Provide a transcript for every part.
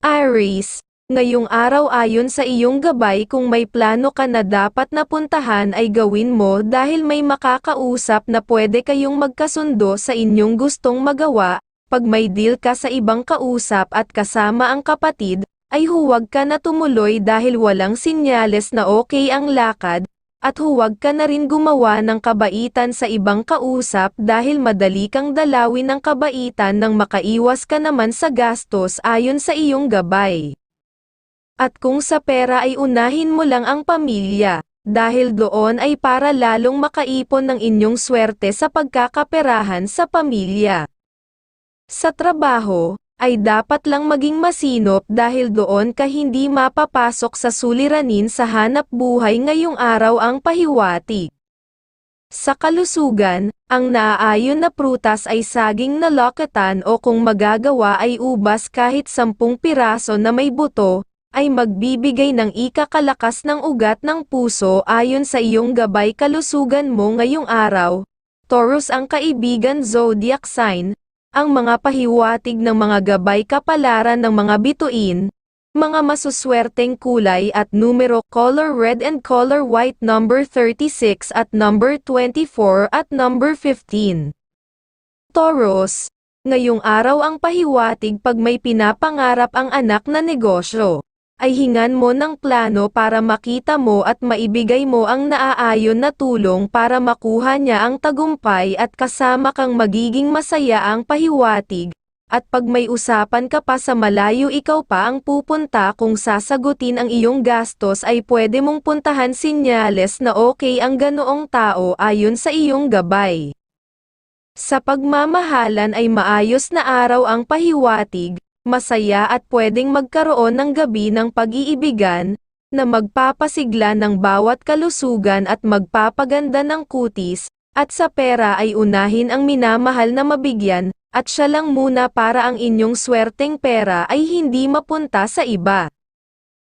Aries, ngayong araw ayon sa iyong gabay kung may plano ka na dapat napuntahan ay gawin mo dahil may makakausap na pwede kayong magkasundo sa inyong gustong magawa, pag may deal ka sa ibang kausap at kasama ang kapatid, ay huwag ka na tumuloy dahil walang sinyales na okay ang lakad, at huwag ka na rin gumawa ng kabaitan sa ibang kausap dahil madali kang dalawin ng kabaitan nang makaiwas ka naman sa gastos ayon sa iyong gabay. At kung sa pera ay unahin mo lang ang pamilya, dahil doon ay para lalong makaipon ng inyong swerte sa pagkakaperahan sa pamilya. Sa trabaho, ay dapat lang maging masinop dahil doon ka hindi mapapasok sa suliranin sa hanap buhay ngayong araw ang pahiwatig. Sa kalusugan, ang naaayon na prutas ay saging na lokatan o kung magagawa ay ubas kahit sampung piraso na may buto, ay magbibigay ng ikakalakas ng ugat ng puso ayon sa iyong gabay kalusugan mo ngayong araw. Taurus ang kaibigan zodiac sign, ang mga pahiwatig ng mga gabay kapalaran ng mga bituin, mga masuswerteng kulay at numero color red and color white number 36 at number 24 at number 15. Taurus, ngayong araw ang pahiwatig pag may pinapangarap ang anak na negosyo, ay hingan mo ng plano para makita mo at maibigay mo ang naaayon na tulong para makuha niya ang tagumpay at kasama kang magiging masaya ang pahiwatig, at pag may usapan ka pa sa malayo ikaw pa ang pupunta kung sasagutin ang iyong gastos ay pwede mong puntahan sinyales na okay ang ganoong tao ayon sa iyong gabay. Sa pagmamahalan ay maayos na araw ang pahiwatig, masaya at pwedeng magkaroon ng gabi ng pag-iibigan, na magpapasigla ng bawat kalusugan at magpapaganda ng kutis, at sa pera ay unahin ang minamahal na mabigyan, at siya lang muna para ang inyong swerteng pera ay hindi mapunta sa iba.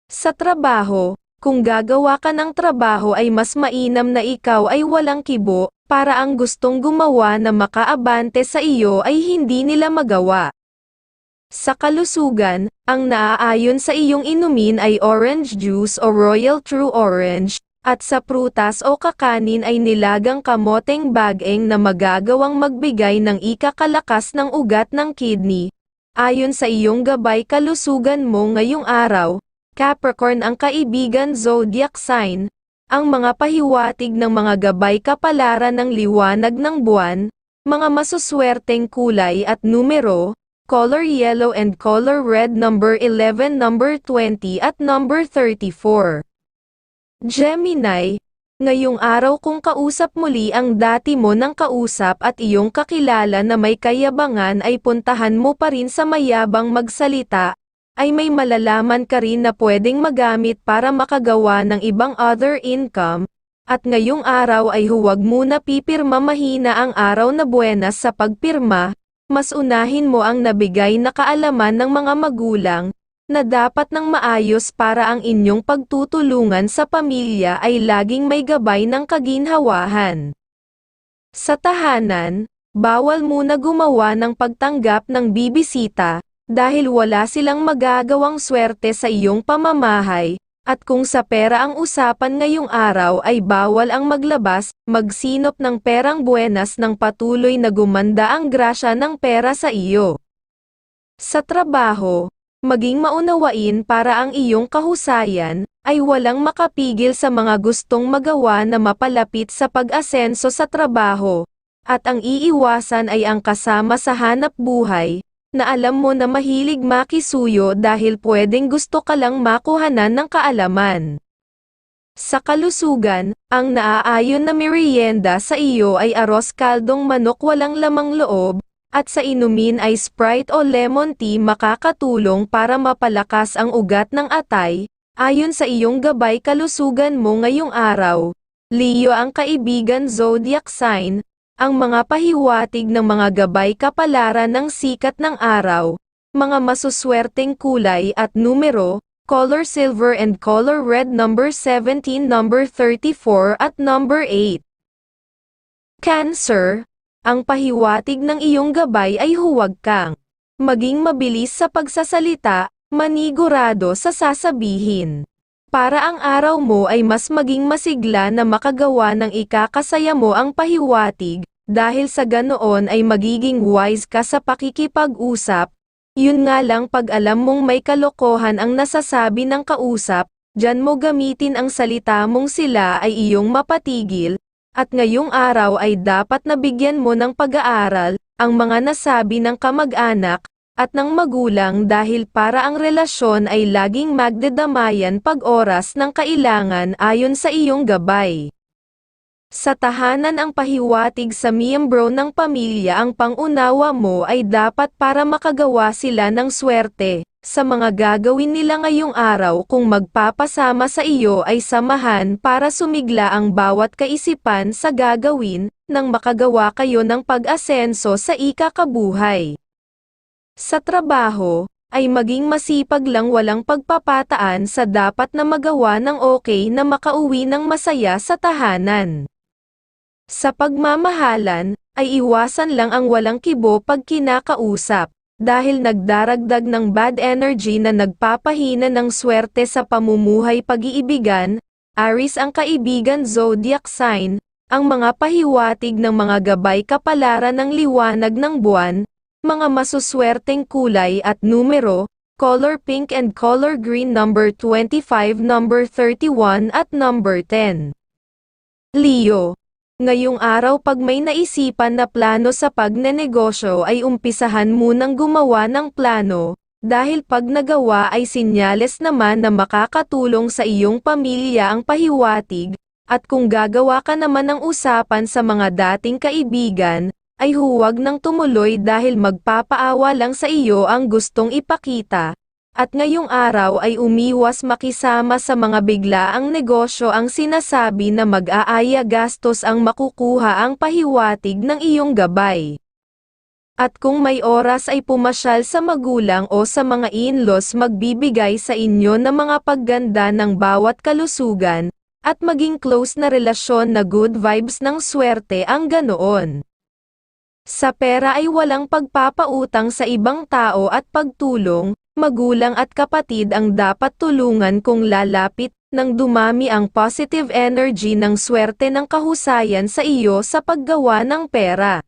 Sa trabaho, kung gagawa ka ng trabaho ay mas mainam na ikaw ay walang kibo, para ang gustong gumawa na makaabante sa iyo ay hindi nila magawa. Sa kalusugan, ang naaayon sa iyong inumin ay orange juice o royal true orange, at sa prutas o kakanin ay nilagang kamoteng bageng na magagawang magbigay ng ikakalakas ng ugat ng kidney. Ayon sa iyong gabay kalusugan mo ngayong araw, Capricorn ang kaibigan zodiac sign, ang mga pahiwatig ng mga gabay kapalaran ng liwanag ng buwan, mga masuswerteng kulay at numero, color yellow and color red number 11 number 20 at number 34. Gemini, ngayong araw kung kausap muli ang dati mo ng kausap at iyong kakilala na may kayabangan ay puntahan mo pa rin sa mayabang magsalita, ay may malalaman ka rin na pwedeng magamit para makagawa ng ibang other income, at ngayong araw ay huwag muna pipirma mahina ang araw na buenas sa pagpirma, mas unahin mo ang nabigay na kaalaman ng mga magulang, na dapat ng maayos para ang inyong pagtutulungan sa pamilya ay laging may gabay ng kaginhawahan. Sa tahanan, bawal muna gumawa ng pagtanggap ng bibisita, dahil wala silang magagawang swerte sa iyong pamamahay, at kung sa pera ang usapan ngayong araw ay bawal ang maglabas, magsinop ng perang buenas ng patuloy na gumanda ang grasya ng pera sa iyo. Sa trabaho, maging maunawain para ang iyong kahusayan, ay walang makapigil sa mga gustong magawa na mapalapit sa pag-asenso sa trabaho, at ang iiwasan ay ang kasama sa hanap buhay, na alam mo na mahilig makisuyo dahil pwedeng gusto ka lang makuhanan ng kaalaman. Sa kalusugan, ang naaayon na merienda sa iyo ay aros kaldong manok walang lamang loob, at sa inumin ay Sprite o lemon tea makakatulong para mapalakas ang ugat ng atay, ayon sa iyong gabay kalusugan mo ngayong araw. Leo ang kaibigan zodiac sign, ang mga pahiwatig ng mga gabay kapalaran ng sikat ng araw, mga masuswerteng kulay at numero, color silver and color red number 17 number 34 at number 8. Cancer, ang pahiwatig ng iyong gabay ay huwag kang maging mabilis sa pagsasalita, manigurado sa sasabihin. Para ang araw mo ay mas maging masigla na makagawa ng ikakasaya mo ang pahiwatig, dahil sa ganoon ay magiging wise ka sa pakikipag-usap, yun nga lang pag alam mong may kalokohan ang nasasabi ng kausap, dyan mo gamitin ang salita mong sila ay iyong mapatigil, at ngayong araw ay dapat nabigyan mo ng pag-aaral, ang mga nasabi ng kamag-anak, at ng magulang dahil para ang relasyon ay laging magdedamayan pag oras ng kailangan ayon sa iyong gabay. Sa tahanan ang pahiwatig sa miyembro ng pamilya ang pangunawa mo ay dapat para makagawa sila ng swerte, sa mga gagawin nila ngayong araw kung magpapasama sa iyo ay samahan para sumigla ang bawat kaisipan sa gagawin, nang makagawa kayo ng pag-asenso sa ikakabuhay. Sa trabaho, ay maging masipag lang walang pagpapataan sa dapat na magawa ng okay na makauwi ng masaya sa tahanan. Sa pagmamahalan, ay iwasan lang ang walang kibo pag kinakausap, dahil nagdaragdag ng bad energy na nagpapahina ng swerte sa pamumuhay pag-iibigan, Aris ang kaibigan zodiac sign, ang mga pahiwatig ng mga gabay kapalaran ng liwanag ng buwan, mga masuswerteng kulay at numero, color pink and color green number 25 number 31 at number 10. Leo Ngayong araw pag may naisipan na plano sa pagnenegosyo ay umpisahan munang gumawa ng plano, dahil pag nagawa ay sinyales naman na makakatulong sa iyong pamilya ang pahiwatig, at kung gagawa ka naman ng usapan sa mga dating kaibigan, ay huwag nang tumuloy dahil magpapaawa lang sa iyo ang gustong ipakita, at ngayong araw ay umiwas makisama sa mga biglaang negosyo ang sinasabi na mag-aaya gastos ang makukuha ang pahiwatig ng iyong gabay. At kung may oras ay pumasyal sa magulang o sa mga in-laws magbibigay sa inyo ng mga pagganda ng bawat kalusugan, at maging close na relasyon na good vibes ng swerte ang ganoon. Sa pera ay walang pagpapautang sa ibang tao at pagtulong, magulang at kapatid ang dapat tulungan kung lalapit nang dumami ang positive energy ng swerte ng kahusayan sa iyo sa paggawa ng pera.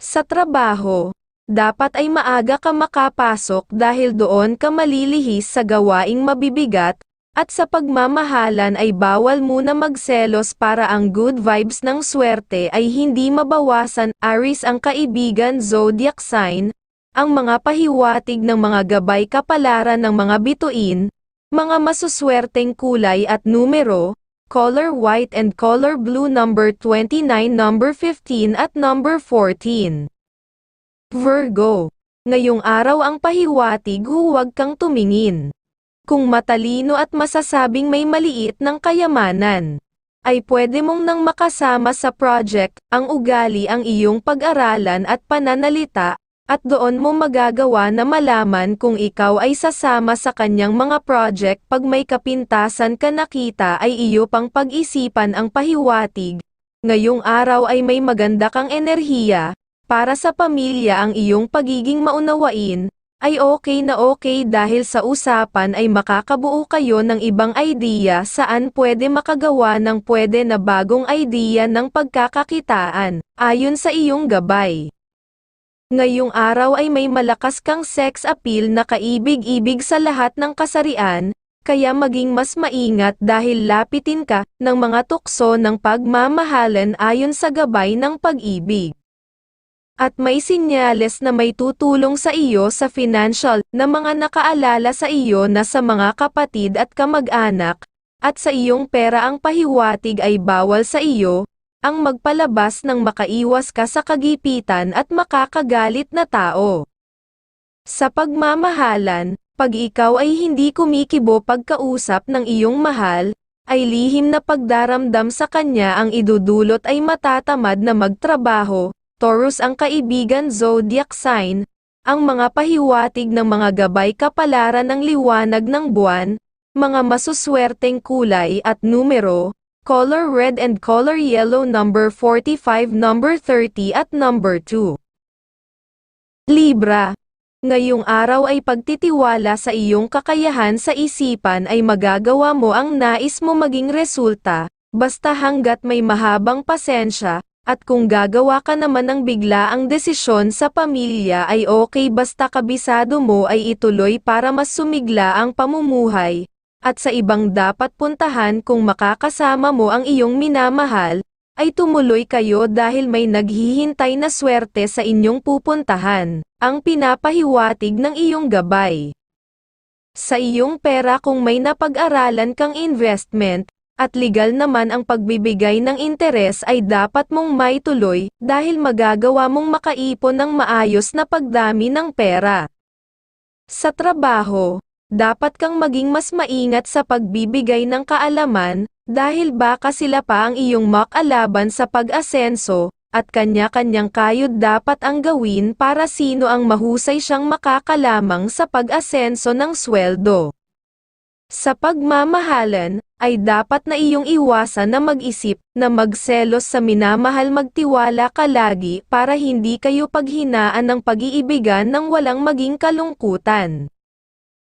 Sa trabaho, dapat ay maaga ka makapasok dahil doon ka malilihis sa gawaing mabibigat, at sa pagmamahalan ay bawal muna magselos para ang good vibes ng swerte ay hindi mabawasan. Aris ang kaibigan zodiac sign, ang mga pahiwatig ng mga gabay kapalaran ng mga bituin, mga masuswerteng kulay at numero, color white and color blue number 29 number 15 at number 14. Virgo. Ngayong araw ang pahiwatig huwag kang tumingin. Kung matalino at masasabing may maliit ng kayamanan, ay pwede mong nang makasama sa project, ang ugali ang iyong pag-aralan at pananalita, at doon mo magagawa na malaman kung ikaw ay sasama sa kanyang mga project pag may kapintasan ka nakita ay iyo pang pag-isipan ang pahiwatig. Ngayong araw ay may maganda kang enerhiya, para sa pamilya ang iyong pagiging maunawain, ay okay na okay dahil sa usapan ay makakabuo kayo ng ibang idea saan pwede makagawa ng pwede na bagong idea ng pagkakakitaan, ayon sa iyong gabay. Ngayong araw ay may malakas kang sex appeal na kaibig-ibig sa lahat ng kasarian, kaya maging mas maingat dahil lapitin ka ng mga tukso ng pagmamahalan ayon sa gabay ng pag-ibig. At may sinyales na may tutulong sa iyo sa financial na mga nakaalala sa iyo na sa mga kapatid at kamag-anak, at sa iyong pera ang pahiwatig ay bawal sa iyo, ang magpalabas ng makaiwas ka sa kagipitan at makakagalit na tao. Sa pagmamahalan, pag ikaw ay hindi kumikibo pagkausap ng iyong mahal, ay lihim na pagdaramdam sa kanya ang idudulot ay matatamad na magtrabaho, Taurus ang kaibigan zodiac sign, ang mga pahiwatig ng mga gabay kapalaran ng liwanag ng buwan, mga masuswerteng kulay at numero, color red and color yellow number 45 number 30 at number 2. Libra. Ngayong araw ay pagtitiwala sa iyong kakayahan sa isipan ay magagawa mo ang nais mo maging resulta, basta hanggat may mahabang pasensya, at kung gagawa ka naman ng biglaang desisyon sa pamilya ay okay basta kabisado mo ay ituloy para mas sumigla ang pamumuhay, at sa ibang dapat puntahan kung makakasama mo ang iyong minamahal, ay tumuloy kayo dahil may naghihintay na swerte sa inyong pupuntahan, ang pinapahiwatig ng iyong gabay. Sa iyong pera kung may napag-aralan kang investment, at legal naman ang pagbibigay ng interes ay dapat mong maituloy dahil magagawa mong makaipon ng maayos na pagdami ng pera. Sa trabaho, dapat kang maging mas maingat sa pagbibigay ng kaalaman, dahil baka sila pa ang iyong makalaban sa pag-asenso, at kanya-kanyang kayod dapat ang gawin para sino ang mahusay siyang makakalamang sa pag-asenso ng sweldo. Sa pagmamahalan, ay dapat na iyong iwasan na mag-isip na magselos sa minamahal magtiwala ka lagi para hindi kayo paghinaan ng pag-iibigan ng walang maging kalungkutan.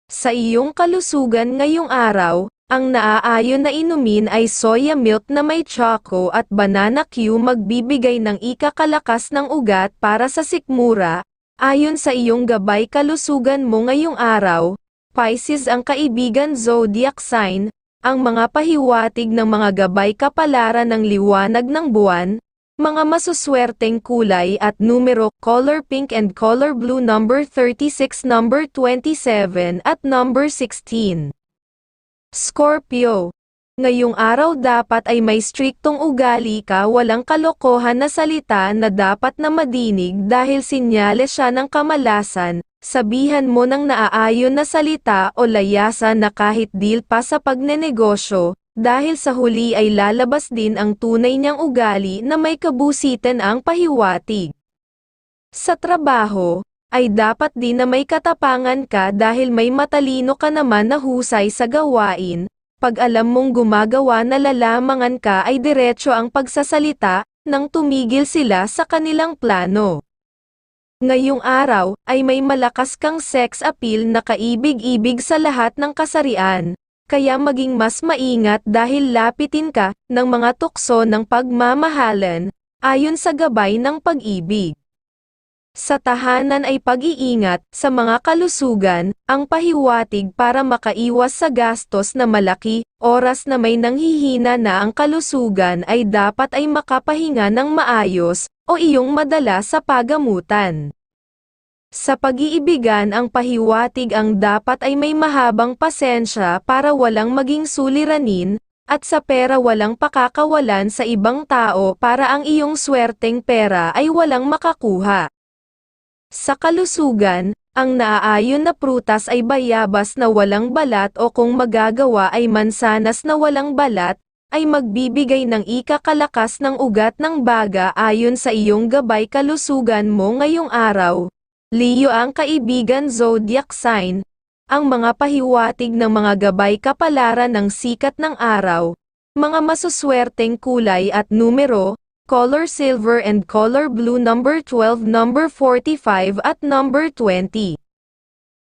Sa iyong kalusugan ngayong araw, ang naaayon na inumin ay soya milk na may choco at banana Q magbibigay ng ikakalakas ng ugat para sa sikmura, ayon sa iyong gabay kalusugan mo ngayong araw, Pisces ang kaibigan zodiac sign, ang mga pahiwatig ng mga gabay kapalaran ng liwanag ng buwan, mga masuswerteng kulay at numero color pink and color blue number 36 number 27 at number 16. Scorpio. Ngayong araw dapat ay may striktong ugali ka walang kalokohan na salita na dapat na madinig dahil sinyales siya ng kamalasan, sabihan mo ng naaayon na salita o layasan na kahit deal pa sa pagnenegosyo, dahil sa huli ay lalabas din ang tunay niyang ugali na may kabusitan ang pahiwatig. Sa trabaho, ay dapat din na may katapangan ka dahil may matalino ka naman na husay sa gawain, pag alam mong gumagawa na lalamangan ka ay diretso ang pagsasalita, nang tumigil sila sa kanilang plano. Ngayong araw, ay may malakas kang sex appeal na kaibig-ibig sa lahat ng kasarian, kaya maging mas maingat dahil lapitin ka ng mga tukso ng pagmamahalan, ayon sa gabay ng pag-ibig. Sa tahanan ay pag-iingat sa mga kalusugan, ang pahiwatig para makaiwas sa gastos na malaki, oras na may nanghihina na ang kalusugan ay dapat ay makapahinga ng maayos, o iyong madala sa pagamutan. Sa pag-iibigan ang pahiwatig ang dapat ay may mahabang pasensya para walang maging suliranin, at sa pera walang pakakawalan sa ibang tao para ang iyong swerteng pera ay walang makakuha. Sa kalusugan, ang naaayon na prutas ay bayabas na walang balat o kung magagawa ay mansanas na walang balat, ay magbibigay ng ikakalakas ng ugat ng baga ayon sa iyong gabay kalusugan mo ngayong araw. Leo ang kaibigan zodiac sign, ang mga pahiwatig ng mga gabay kapalaran ng sikat ng araw, mga masuswerteng kulay at numero, color silver and color blue number 12 number 45 at number 20.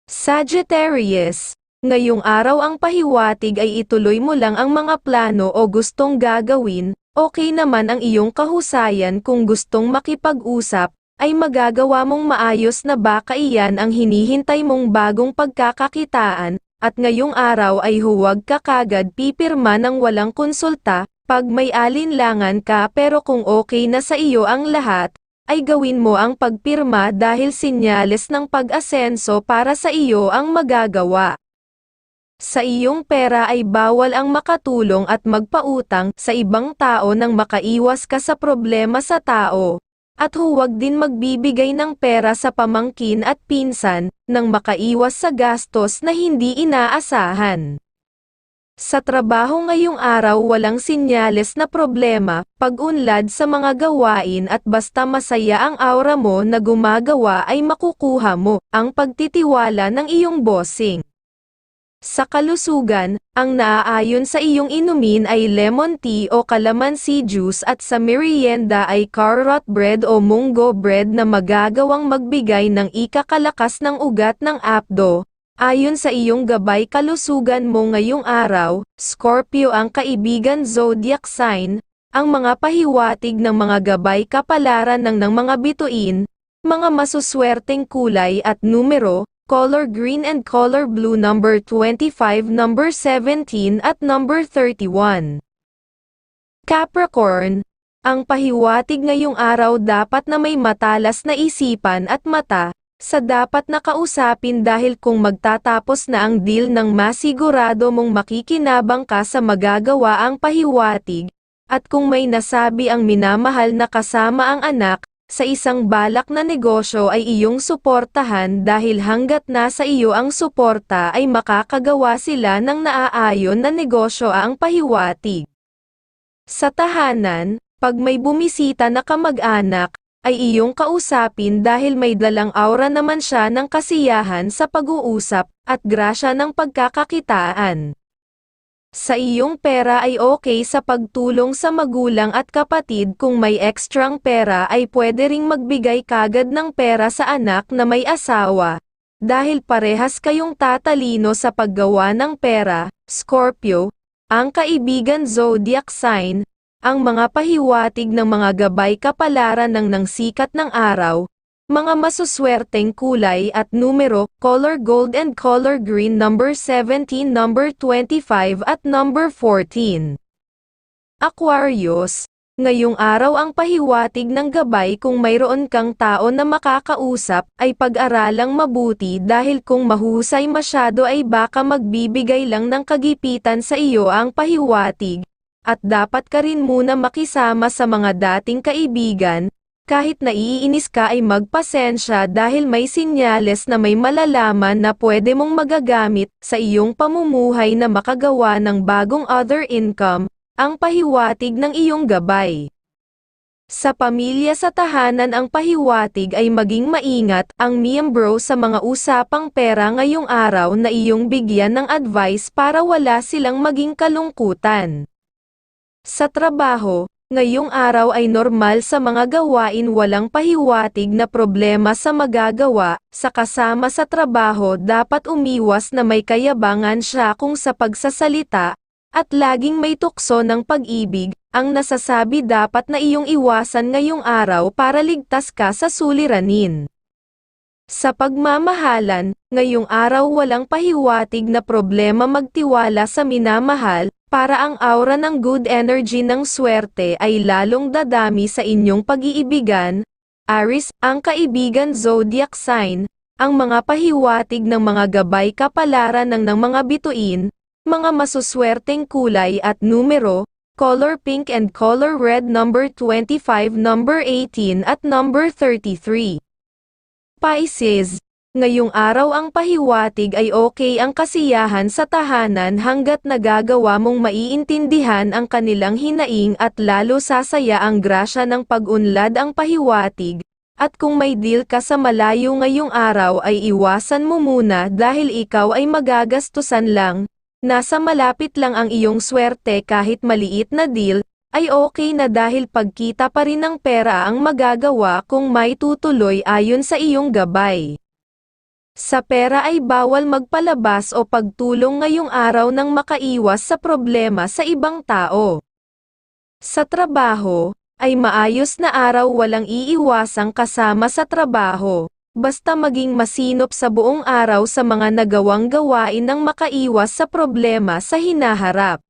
Sagittarius, ngayong araw ang pahiwatig ay ituloy mo lang ang mga plano o gustong gagawin, okay naman ang iyong kahusayan kung gustong makipag-usap, ay magagawa mong maayos na baka iyan ang hinihintay mong bagong pagkakakitaan, at ngayong araw ay huwag ka kagad pipirma ng walang konsulta, pag may alinlangan ka pero kung okay na sa iyo ang lahat, ay gawin mo ang pagpirma dahil sinyales ng pag-asenso para sa iyo ang magagawa. Sa iyong pera ay bawal ang makatulong at magpautang sa ibang tao nang makaiwas ka sa problema sa tao, at huwag din magbibigay ng pera sa pamangkin at pinsan, nang makaiwas sa gastos na hindi inaasahan. Sa trabaho ngayong araw walang sinyales na problema, pag-unlad sa mga gawain at basta masaya ang aura mo na gumagawa ay makukuha mo ang pagtitiwala ng iyong bossing. Sa kalusugan, ang naaayon sa iyong inumin ay lemon tea o calamansi juice at sa merienda ay carrot bread o munggo bread na magagawang magbigay ng ikakalakas ng ugat ng apdo. Ayon sa iyong gabay kalusugan mo ngayong araw, Scorpio ang kaibigan zodiac sign, ang mga pahiwatig ng mga gabay kapalaran ng ng mga bituin, mga masuswerteng kulay at numero, color green and color blue number 25, number 17 at number 31. Capricorn, ang pahiwatig ngayong araw dapat na may matalas na isipan at mata, sa dapat na kausapin dahil kung magtatapos na ang deal ng masigurado mong makikinabang ka sa magagawa ang pahiwatig, at kung may nasabi ang minamahal na kasama ang anak, sa isang balak na negosyo ay iyong suportahan dahil hanggat nasa iyo ang suporta ay makakagawa sila ng naaayon na negosyo ang pahiwatig. Sa tahanan, pag may bumisita na kamag-anak, ay iyong kausapin dahil may dalang aura naman siya ng kasiyahan sa pag-uusap, at grasya ng pagkakakitaan. Sa iyong pera ay okay sa pagtulong sa magulang at kapatid kung may ekstrang pera ay pwede ring magbigay kagad ng pera sa anak na may asawa. Dahil parehas kayong tatalino sa paggawa ng pera, Scorpio, ang kaibigan zodiac sign, ang mga pahiwatig ng mga gabay kapalaran ng ng sikat ng araw, mga masuswerteng kulay at numero, color gold and color green number 17, number 25 at number 14. Aquarius, ngayong araw ang pahiwatig ng gabay kung mayroon kang tao na makakausap ay pag-aralang mabuti dahil kung mahusay masyado ay baka magbibigay lang ng kagipitan sa iyo ang pahiwatig, at dapat ka rin muna makisama sa mga dating kaibigan, kahit naiinis ka ay magpasensya dahil may sinyales na may malalaman na pwede mong magagamit sa iyong pamumuhay na makagawa ng bagong other income, ang pahiwatig ng iyong gabay. Sa pamilya sa tahanan ang pahiwatig ay maging maingat ang miyembro sa mga usapang pera ngayong araw na iyong bigyan ng advice para wala silang maging kalungkutan. Sa trabaho, Ngayong araw ay normal sa mga gawain walang pahiwatig na problema sa magagawa, sa kasama sa trabaho dapat umiwas na may kayabangan siya kung sa pagsasalita, at laging may tukso ng pag-ibig, ang nasasabi dapat na iyong iwasan ngayong araw para ligtas ka sa suliranin. Sa pagmamahalan, ngayong araw walang pahiwatig na problema magtiwala sa minamahal, para ang aura ng good energy ng swerte ay lalong dadami sa inyong pag-iibigan, Aris, ang kaibigan zodiac sign, ang mga pahiwatig ng mga gabay kapalaran ng ng mga bituin, mga masuswerteng kulay at numero, color pink and color red number 25, number 18 at number 33. Pisces, Ngayong araw ang pahiwatig ay okay ang kasiyahan sa tahanan hanggat nagagawa mong maiintindihan ang kanilang hinaing at lalo sasaya ang grasya ng pag-unlad ang pahiwatig, at kung may deal ka sa malayo ngayong araw ay iwasan mo muna dahil ikaw ay magagastusan lang, nasa malapit lang ang iyong swerte kahit maliit na deal, ay okay na dahil pagkita pa rin ng pera ang magagawa kung may tutuloy ayon sa iyong gabay. Sa pera ay bawal magpalabas o pagtulong ngayong araw nang makaiwas sa problema sa ibang tao. Sa trabaho, ay maayos na araw walang iiwasang kasama sa trabaho, basta maging masinop sa buong araw sa mga nagawang gawain nang makaiwas sa problema sa hinaharap.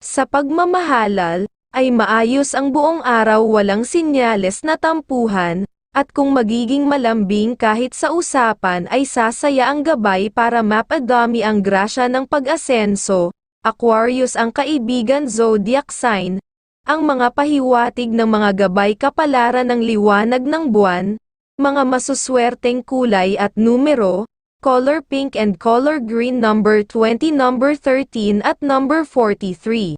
Sa pagmamahalal, ay maayos ang buong araw walang sinyales na tampuhan, at kung magiging malambing kahit sa usapan ay sasaya ang gabay para mapadami ang grasya ng pag-asenso, Aquarius ang kaibigan zodiac sign, ang mga pahiwatig ng mga gabay kapalaran ng liwanag ng buwan, mga masuswerteng kulay at numero, color pink and color green number 20 number 13 at number 43.